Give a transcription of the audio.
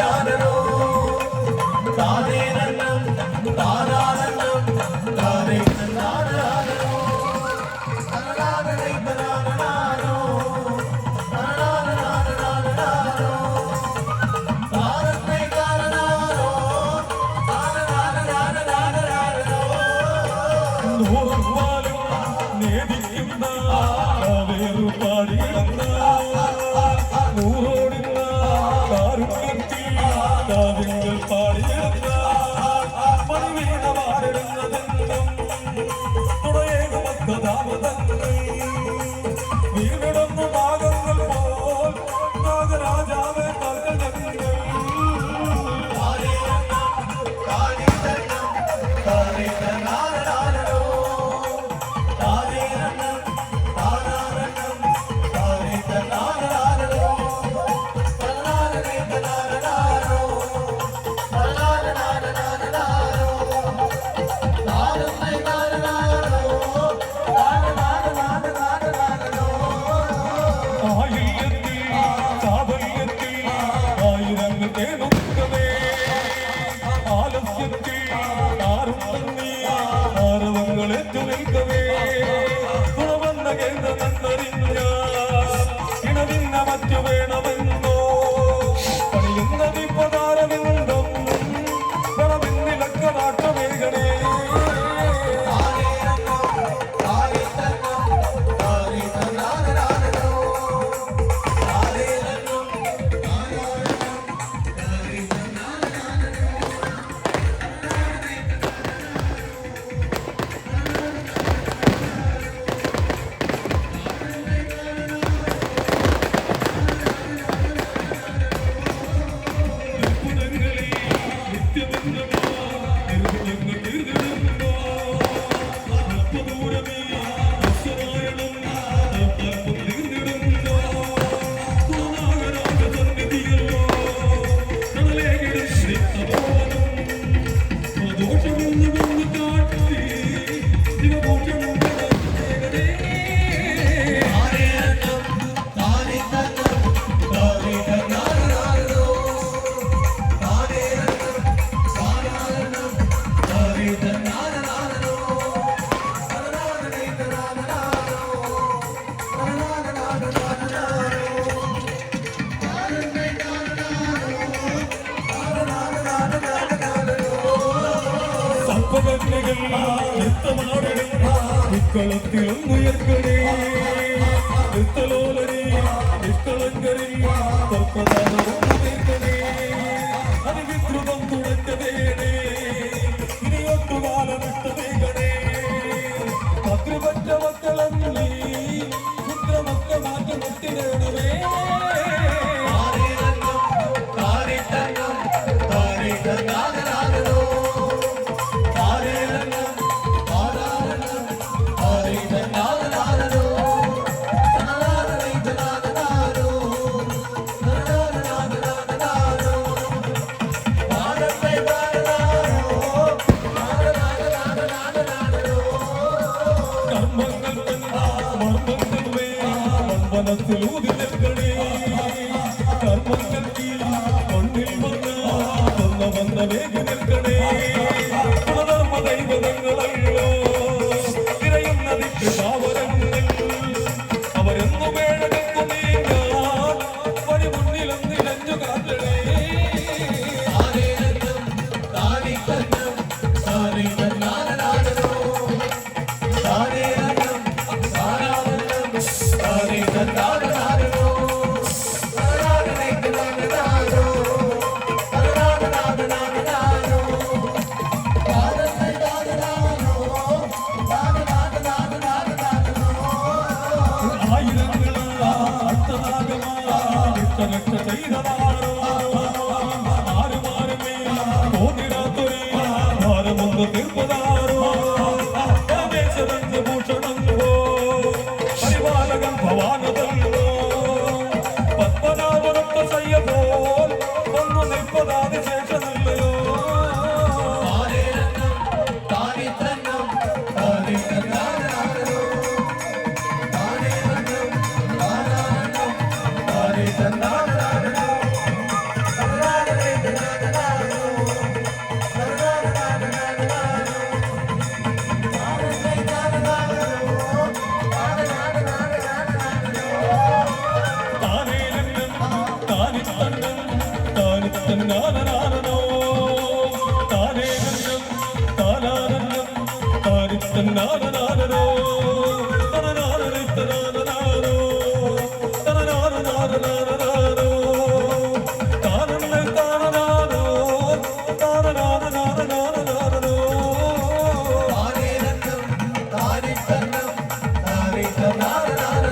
Madonna. களத்திலும் உயர்கடே മനസ്സിൽ ഉദിരക്കടി കർമ്മശക്തി മണ്ണിൽ വന്ന വന്ന വന്ന വേഗം നിൽക്കണേ അധർമ്മ ദൈവതങ്ങളല്ലോ തിരയുന്നത് കൃപാവരങ്ങളിൽ അവരെന്നു വേഴകത്തു നീങ്ങാൻ വഴി മുന്നിലും നിലഞ്ഞു കാത്തടേ താരേ താരേ திருப்பதி நானோ தானே நன்னம் தானானந்தம் தாரித்தன் நானோ na na na